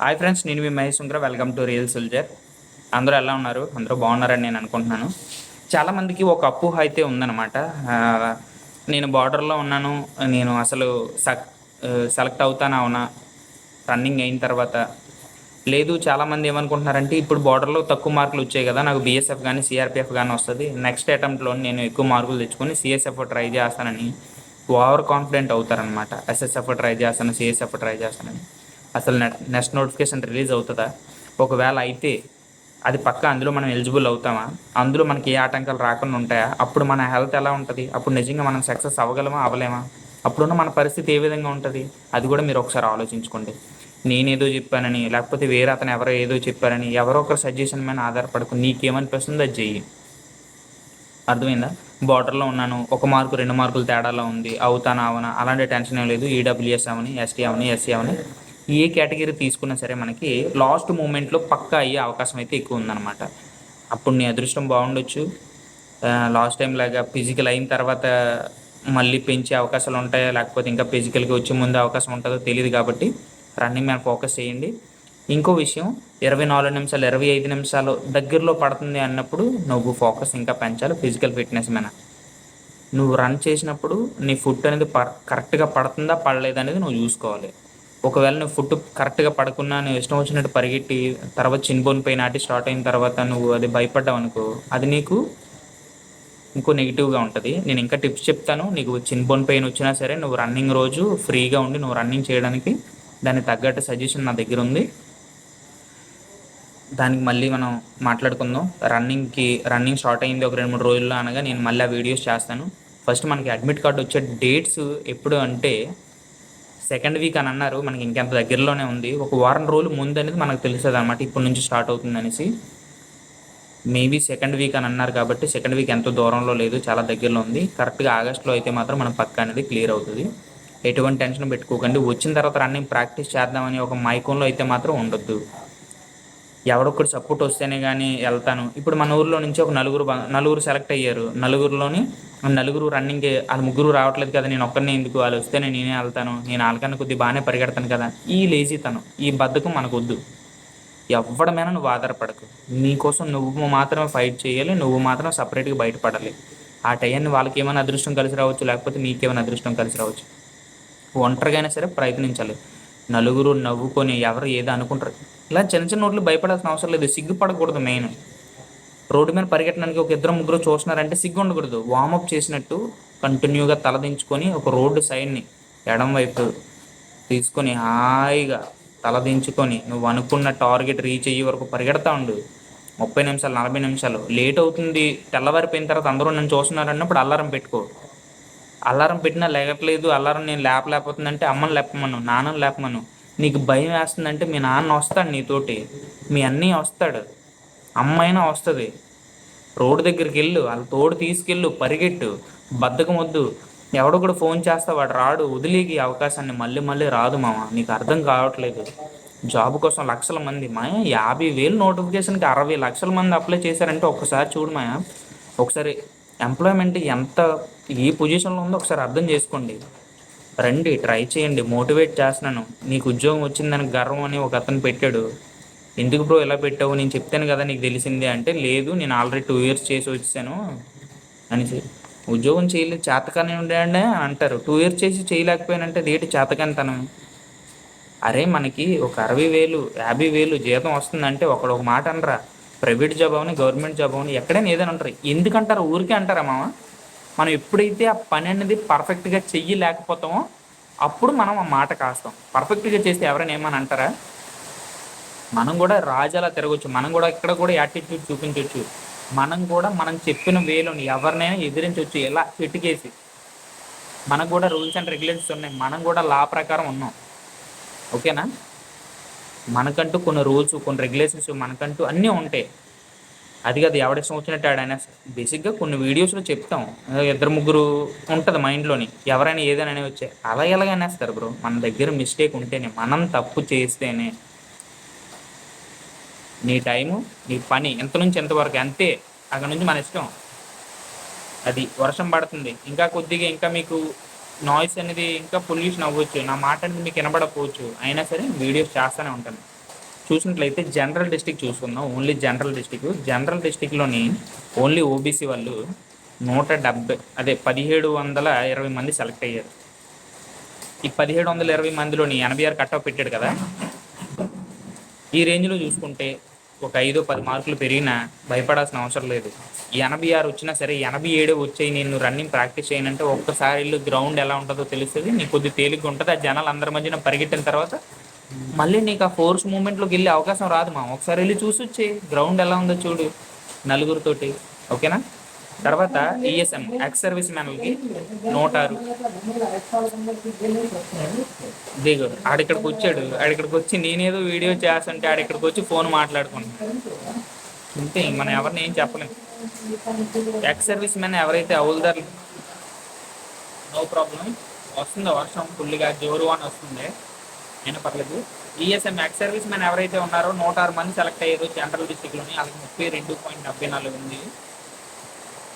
Hi friends నేను మీ మహేష్ ఉంగ్ర వెల్కమ్ టు రియల్ సుల్జర్ అందరూ ఎలా ఉన్నారు? అందరూ బాగున్నారని నేను అనుకుంటున్నాను. చాలామందికి ఒక అప్పు అయితే ఉందన్నమాట. నేను బార్డర్లో ఉన్నాను. నేను అసలు సక్ సెలెక్ట్ అవుతానా అవునా? రన్నింగ్ అయిన తర్వాత. లేదు చాలామంది ఏమనుకుంటున్నారంటే ఇప్పుడు బార్డర్లో తక్కువ మార్కులు వచ్చాయి కదా నాకు బీఎస్ఎఫ్ కానీ సిఆర్పిఎఫ్ కానీ వస్తుంది. నెక్స్ట్ అటెంప్ట్లో నేను ఎక్కువ మార్కులు తెచ్చుకొని సిఎస్ఎఫ్ ట్రై చేస్తానని ఓవర్ కాన్ఫిడెంట్ అవుతారనమాట ఎస్ఎస్ఎఫ్ ట్రై చేస్తాను సిఎస్ఎఫ్ ట్రై చేస్తానని. అసలు నెట్ నెక్స్ట్ నోటిఫికేషన్ రిలీజ్ అవుతుందా? ఒకవేళ అయితే అది పక్క అందులో మనం ఎలిజిబుల్ అవుతామా? అందులో మనకి ఏ ఆటంకాలు రాకుండా ఉంటాయా? అప్పుడు మన హెల్త్ ఎలా ఉంటుంది? అప్పుడు నిజంగా మనం సక్సెస్ అవ్వగలమా అవ్వలేమా? అప్పుడున్న మన పరిస్థితి ఏ విధంగా ఉంటుంది? అది కూడా మీరు ఒకసారి ఆలోచించుకోండి. నేనేదో చెప్పానని లేకపోతే వేరే అతను ఎవరో ఏదో చెప్పారని ఎవరో ఒకరు సజెషన్ మీద ఆధారపడకు నీకేమనిపిస్తుందో అది చెయ్యి. అర్థమైందా? బార్డర్లో ఉన్నాను ఒక మార్కు రెండు మార్కులు తేడాలో ఉంది అవుతానా అవనా అలాంటి టెన్షన్ ఏం లేదు. ఈడబ్ల్యూఎస్ అవని ఎస్టీ అవని ఎస్సీ అవని ఏ కేటగిరీ తీసుకున్నా సరే మనకి లాస్ట్ మూమెంట్లో పక్కా అయ్యే అవకాశం అయితే ఎక్కువ ఉందన్నమాట. అప్పుడు నీ అదృష్టం బాగుండొచ్చు. లాస్ట్ టైం లాగా ఫిజికల్ అయిన తర్వాత మళ్ళీ పెంచే అవకాశాలు ఉంటాయా? లేకపోతే ఇంకా ఫిజికల్కి వచ్చే ముందు అవకాశం ఉంటుందో తెలియదు కాబట్టి రన్నింగ్ మీద ఫోకస్ చేయండి. ఇంకో విషయం ఇరవై నాలుగు నిమిషాలు ఇరవై ఐదు నిమిషాలు దగ్గరలో పడుతుంది అన్నప్పుడు నువ్వు ఫోకస్ ఇంకా పెంచాలి ఫిజికల్ ఫిట్నెస్ మీద. నువ్వు రన్ చేసినప్పుడు నీ ఫుడ్ అనేది ప కరెక్ట్గా పడుతుందా పడలేదా అనేది నువ్వు చూసుకోవాలి. ఒకవేళ నువ్వు ఫుడ్ కరెక్ట్గా పడకున్నా నువ్వు ఇష్టం వచ్చినట్టు పరిగెట్టి తర్వాత చిన్బోన్ పై నాటి స్టార్ట్ అయిన తర్వాత నువ్వు అది భయపడ్డావు అనుకో అది నీకు ఇంకో నెగిటివ్గా ఉంటుంది. నేను ఇంకా టిప్స్ చెప్తాను. నీకు చిన్బోన్ పెయిన్ వచ్చినా సరే నువ్వు రన్నింగ్ రోజు ఫ్రీగా ఉండి నువ్వు రన్నింగ్ చేయడానికి దానికి తగ్గట్టు సజెషన్ నా దగ్గర ఉంది. దానికి మళ్ళీ మనం మాట్లాడుకుందాం. రన్నింగ్కి రన్నింగ్ స్టార్ట్ అయింది ఒక రెండు మూడు రోజుల్లో అనగా నేను మళ్ళీ ఆ వీడియోస్ చేస్తాను. ఫస్ట్ మనకి అడ్మిట్ కార్డు వచ్చే డేట్స్ ఎప్పుడు అంటే సెకండ్ వీక్ అని అన్నారు. మనకి ఇంకెంత దగ్గరలోనే ఉంది. ఒక వారం రోజులు ముందు అనేది మనకు తెలుస్తుంది అనమాట ఇప్పటి నుంచి స్టార్ట్ అవుతుంది అనేసి. మేబీ సెకండ్ వీక్ అని అన్నారు కాబట్టి సెకండ్ వీక్ ఎంతో దూరంలో లేదు చాలా దగ్గరలో ఉంది. కరెక్ట్గా ఆగస్ట్లో అయితే మాత్రం మన పక్క అనేది క్లియర్ అవుతుంది. ఎటువంటి టెన్షన్ పెట్టుకోకండి. వచ్చిన తర్వాత రన్నింగ్ ప్రాక్టీస్ చేద్దామని ఒక మైకోన్లో అయితే మాత్రం ఉండొద్దు. ఎవడొక్కడు సపోర్ట్ వస్తేనే కానీ వెళ్తాను. ఇప్పుడు మన ఊర్లో నుంచి ఒక నలుగురు నలుగురు సెలెక్ట్ అయ్యారు. నలుగురిలోని నలుగురు రన్నింగ్ అది ముగ్గురు రావట్లేదు కదా నేను ఒక్కరిని ఎందుకు? వాళ్ళు వస్తేనే నేనే వెళ్తాను నేను వాళ్ళకన్నా కొద్దిగా బాగానే పరిగెడతాను కదా. ఈ లేజీతనం ఈ బద్ధకం మనకు వద్దు ఎవడమైనా నువ్వు ఆధారపడకు. నీకోసం నువ్వు మాత్రమే ఫైట్ చేయాలి నువ్వు మాత్రం సపరేట్గా బయటపడాలి. ఆ టైంని వాళ్ళకి ఏమైనా అదృష్టం కలిసి రావచ్చు లేకపోతే నీకేమైనా అదృష్టం కలిసి రావచ్చు. ఒంటరిగా అయినా సరే ప్రయత్నించాలి. నలుగురు నవ్వుకొని ఎవరు ఏదో అనుకుంటారు? ఇలా చిన్న చిన్న నోట్లు భయపడాల్సిన అవసరం లేదు. సిగ్గుపడకూడదు మెయిన్. రోడ్డు మీద పరిగెట్టడానికి ఒక ఇద్దరు ముగ్గురు చూస్తున్నారంటే సిగ్గు ఉండకూడదు. వార్మప్ చేసినట్టు కంటిన్యూగా తలదించుకొని ఒక రోడ్డు సైడ్ని ఎడం వైపు తీసుకొని హాయిగా తలదించుకొని నువ్వు అనుకున్న టార్గెట్ రీచ్ అయ్యే వరకు పరిగెడతా ఉండు. ముప్పై నిమిషాలు నలభై నిమిషాలు. లేట్ అవుతుంది. తెల్లవారిపోయిన తర్వాత అందరూ నన్ను చూస్తున్నారు అన్నప్పుడు అల్లారం పెట్టుకో. అలారం పెట్టినా లేగట్లేదు. అలారం నేను లేపలేకపోతుందంటే అమ్మని లేపమను నాన్నని లేపమను. నీకు భయం వేస్తుందంటే మీ నాన్న వస్తాడు నీతోటి. మీ అన్నీ వస్తాడు. అమ్మైనా వస్తుంది. రోడ్డు దగ్గరికి వెళ్ళు వాళ్ళ తోడు తీసుకెళ్ళు పరిగెట్టు బద్దకం వద్దు ఎవడో కూడా ఫోన్ చేస్తా వాడు రాడు వదిలేకి అవకాశాన్ని మళ్ళీ మళ్ళీ రాదు మామ. నీకు అర్థం కావట్లేదు. జాబ్ కోసం లక్షల మంది మాయా యాభై వేలు నోటిఫికేషన్కి అరవై లక్షల మంది అప్లై చేశారంటే ఒక్కసారి చూడు మాయా. ఒకసారి ఎంప్లాయ్మెంట్ ఎంత ఏ పొజిషన్లో ఉందో ఒకసారి అర్థం చేసుకోండి. రండి ట్రై చేయండి మోటివేట్ చేస్తున్నాను. నీకు ఉద్యోగం వచ్చిందని గర్వం అని ఒక అతను పెట్టాడు. ఎందుకు బ్రో ఇలా పెట్టావు? నేను చెప్తాను కదా నీకు తెలిసిందే అంటే లేదు నేను ఆల్రెడీ టూ ఇయర్స్ చేసి వచ్చాను అనేసి. ఉద్యోగం చేయలేదు చేతకాని ఉండే అంటారు. టూ ఇయర్స్ చేసి చేయలేకపోయానంటే దేటి చేతకానితనం? అరే మనకి ఒక అరవై వేలు యాభై వేలు జీతం వస్తుందంటే ఒకడు ఒక మాట అనరా ప్రైవేట్ జాబ్ అవని గవర్నమెంట్ జాబ్ అవని ఎక్కడైనా ఏదైనా అంటారు ఎందుకంటారు? ఊరికే అంటారా మామ? మనం ఎప్పుడైతే ఆ పని అనేది పర్ఫెక్ట్గా చెయ్యి లేకపోతామో అప్పుడు మనం ఆ మాట కాస్తాం. పర్ఫెక్ట్గా చేస్తే ఎవరైనా ఏమని అంటారా? మనం కూడా రాజాలా తిరగచ్చు. మనం కూడా ఇక్కడ కూడా యాటిట్యూడ్ చూపించవచ్చు మనం కూడా మనం చెప్పిన వేలోని ఎవరినైనా ఎదిరించవచ్చు ఎలా? చిటికేసి మనకు కూడా రూల్స్ అండ్ రెగ్యులేషన్స్ ఉన్నాయి. మనం కూడా లా ప్రకారం ఉన్నాం. ఓకేనా? మనకంటూ కొన్ని రూల్స్ కొన్ని రెగ్యులేషన్స్ మనకంటూ అన్నీ ఉంటాయి. అది కాదు ఎవడిష్టం వచ్చినట్టు ఆడైనా బేసిక్గా కొన్ని వీడియోస్లో చెప్తాం. ఇద్దరు ముగ్గురు ఉంటుంది మైండ్లోని ఎవరైనా ఏదైనా అనేవి వచ్చాయి అలా ఎలాగ అనేస్తారు బ్రో? మన దగ్గర మిస్టేక్ ఉంటేనే మనం తప్పు చేస్తేనే. నీ టైము నీ పని ఎంత నుంచి ఎంతవరకు అంతే. అక్కడ నుంచి మన ఇష్టం. అది వర్షం పడుతుంది. ఇంకా కొద్దిగా ఇంకా మీకు నాయిస్ అనేది ఇంకా పొల్యూషన్ అవ్వచ్చు. నా మాట అనేది మీకు వినబడకపోవచ్చు. అయినా సరే వీడియోస్ చేస్తూనే ఉంటాను. చూసినట్లయితే జనరల్ డిస్టిక్ చూసుకుందాం. ఓన్లీ జనరల్ డిస్టిక్ జనరల్ డిస్టిక్లోని ఓన్లీ ఓబీసీ వాళ్ళు నూట డెబ్బై అదే పదిహేడు వందల ఇరవై మంది సెలెక్ట్ అయ్యారు. ఈ పదిహేడు వందల ఇరవై మందిలోని ఎనభై ఆరు కట్ ఆఫ్ పెట్టాడు కదా? ఈ రేంజ్లో చూసుకుంటే ఒక ఐదో పది మార్కులు పెరిగినా భయపడాల్సిన అవసరం లేదు. ఎనభై ఆరు వచ్చినా సరే ఎనభై ఏడే వచ్చాయి. నేను రన్నింగ్ ప్రాక్టీస్ చేయనంటే ఒక్కసారి ఇల్లు గ్రౌండ్ ఎలా ఉంటుందో తెలుస్తుంది. నీకు కొద్ది తేలిగ్గా ఉంటుంది. ఆ జనాలు అందరి మధ్యన పరిగెట్టిన తర్వాత మళ్ళీ నీకు ఆ ఫోర్స్ మూమెంట్లోకి వెళ్ళే అవకాశం రాదు మా ఒకసారి వెళ్ళి చూసి వచ్చే గ్రౌండ్ ఎలా ఉందో చూడు నలుగురితోటి. ఓకేనా? తర్వాత ఈఎస్ఎం ఎక్స్ సర్వీస్ మ్యాన్లకి నూట ఆరు దిగు ఆడిక్కడికి వచ్చాడు. ఆడిక్కడికి వచ్చి నేనేదో వీడియో చేస్తుంటే ఆడిక్కడికి వచ్చి ఫోన్ మాట్లాడుకుంటున్నాను అంతే మనం ఎవరిని ఏం చెప్పలేము ఎక్స్ సర్వీస్ మ్యాన్ ఎవరైతే అవుల్దార్ నో ప్రాబ్లం. వస్తుంది వర్షం? ఫుల్గా జోరు అని వస్తుంది. నేను పర్లేదు. ఈఎస్ఎం ఎక్స్ సర్వీస్ మ్యాన్ ఎవరైతే ఉన్నారో నూట ఆరు మంది సెలెక్ట్ అయ్యారు. జనరల్ డిస్టిక్లోని వాళ్ళకి ముప్పై రెండు పాయింట్ డెబ్బై నాలుగు ఉంది.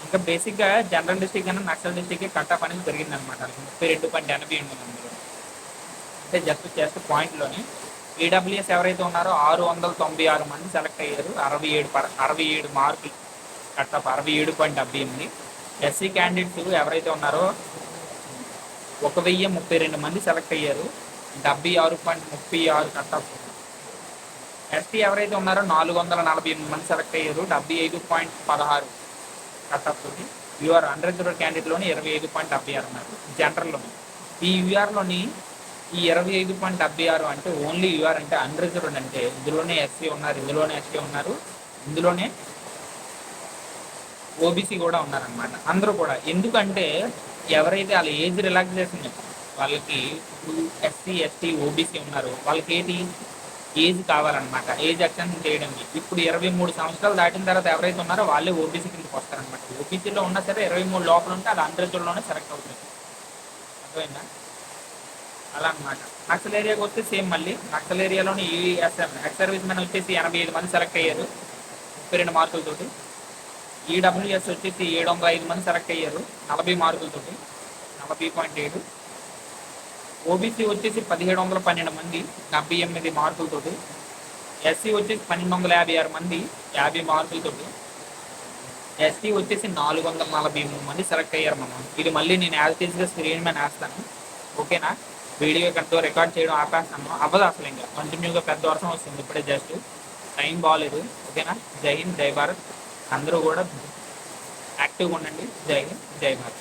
ఇంకా బేసిక్గా జనరల్ డిస్టిక్ కన్నా నక్సల్ డిస్టిక్ కట్ ఆఫ్ అనేది పెరిగింది అనమాట ముప్పై రెండు పాయింట్ ఎనభై ఉంది అందులో అంటే జస్ట్ జస్ట్ పాయింట్లోని ఈడబ్ల్యూఎస్ ఎవరైతే ఉన్నారో ఆరు వందల తొంభై ఆరు మంది సెలెక్ట్ అయ్యారు. అరవై ఏడు పర్ అరవై ఏడు మార్కులు. కట్ ఆఫ్ అరవై ఏడు పాయింట్ డెబ్బై ఎనిమిది. ఎస్సీ క్యాండిడేట్స్ ఎవరైతే ఉన్నారో ఒక వెయ్యి ముప్పై రెండు మంది సెలెక్ట్ అయ్యారు. డెబ్బై ఆరు పాయింట్ ముప్పై ఆరు కట్ ఆఫ్ ఎస్టీ ఎవరైతే ఉన్నారో నాలుగు వందల నలభై ఎనిమిది మంది సెలెక్ట్ అయ్యారు. డెబ్బై ఐదు పాయింట్ పదహారు. కట్ ఆఫ్ తోటి యూఆర్ అన్రిజర్వ్ క్యాండిడేట్లోని ఇరవై ఐదు పాయింట్ డెబ్బై ఆరు ఉన్నారు జనరల్లోని. ఈ యూఆర్లోని ఈ ఇరవై ఐదు పాయింట్ డెబ్బై ఆరు అంటే ఓన్లీ యూఆర్ అంటే అన్రిజర్వ్డ్ అంటే ఇందులోనే ఎస్సీ ఉన్నారు ఇందులోనే ఎస్టీ ఉన్నారు ఇందులోనే ఓబీసీ కూడా ఉన్నారనమాట అందరూ కూడా. ఎందుకంటే ఎవరైతే వాళ్ళ ఏజ్ రిలాక్సేషన్ వాళ్ళకి ఎస్సీ ఎస్టీ ఓబీసీ ఉన్నారు వాళ్ళకి ఏంటి ఏజ్ కావాలన్నమాట. ఏజ్ ఎక్స్టెన్షన్ చేయడానికి ఇప్పుడు ఇరవై మూడు సంవత్సరాలు దాటిన తర్వాత ఎవరైతే ఉన్నారో వాళ్ళే ఓబీసీ కిందకి వస్తారనమాట ఓబీసీలో ఉన్నా సరే ఇరవై మూడు లోపల ఉంటే అది అండ్రెడ్లోనే సెలెక్ట్ అవుతుంది. అర్థమైందా? అలా అనమాట నక్సల్ ఏరియాకి వస్తే సేమ్ మళ్ళీ. నక్సల్ ఏరియాలోని ఈఎస్ఎం ఎక్స్ సర్వీస్ మెన్ వచ్చేసి ఎనభై ఐదు మంది సెలెక్ట్ అయ్యారు. ముప్పై రెండు మార్కులతోటి. ఈడబ్ల్యూఎస్ వచ్చేసి ఏడు వందల ఐదు మంది సెలెక్ట్ అయ్యారు. నలభై మార్కులతోటి. నలభై పాయింట్ ఏడు. ఓబీసీ వచ్చేసి పదిహేడు వందల పన్నెండు మంది డెబ్బై ఎనిమిది మార్కులతోటి. ఎస్సీ వచ్చేసి పన్నెండు వందల యాభై ఆరు మంది యాభై మార్కులతోటి. ఎస్టీ వచ్చేసి నాలుగు వందల నలభై మూడు మంది సెలెక్ట్ అయ్యారు మనం ఇది మళ్ళీ నేను యాజ్ టీజ్గా స్క్రీన్ మీద వేస్తాను. ఓకేనా వీడియో కంటూ రికార్డ్ చేయడం ఆపేస్తాను అవ్వదు అసలు ఇంకా. కంటిన్యూగా పెద్ద వర్షం వస్తుంది ఇప్పుడే జస్ట్ టైం బాగాలేదు ఓకేనా జై హింద్ జై భారత్. అందరూ కూడా యాక్టివ్గా ఉండండి. జై హింద్ జై భారత్.